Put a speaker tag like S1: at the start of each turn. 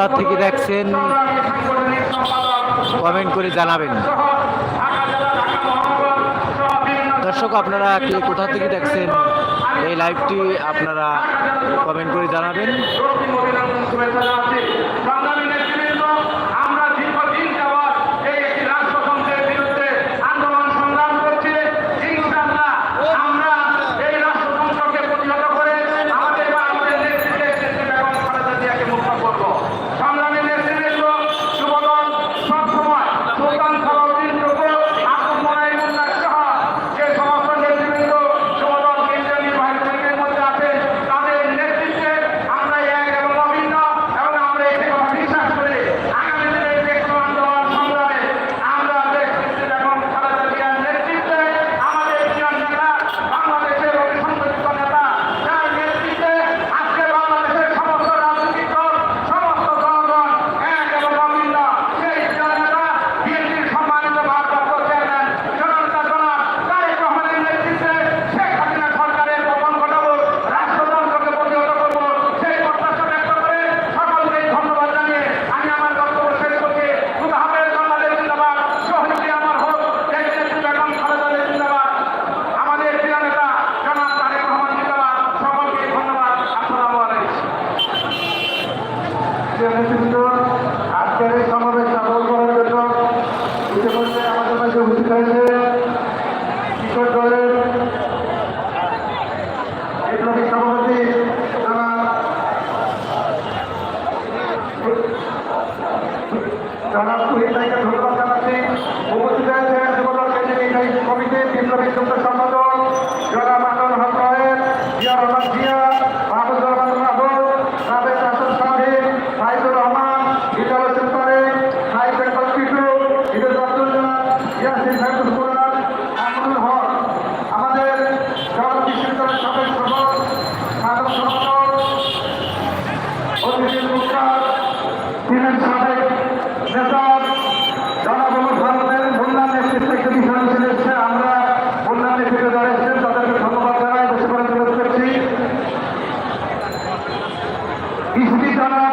S1: কোথা থেকে দেখছেন, কমেন্ট করে জানাবেন। দর্শক, আপনারা কে কোথা থেকে দেখছেন এই লাইভটি, আপনারা কমেন্ট করে জানাবেন।
S2: নেতৃত্ব আজকের এই সমাবেশ সফল করার জন্য ইতিমধ্যে আমাদের মাঝে উপস্থিত হয়েছে কিশোর দলের বিপ্লবী সভাপতি জনাব পুরীর ভাইকে ধন্যবাদ জানাচ্ছি উপস্থিত হয়েছে যুবদল কমিটির বিপ্লবী সম্পাদক ইহুদি দ্বারা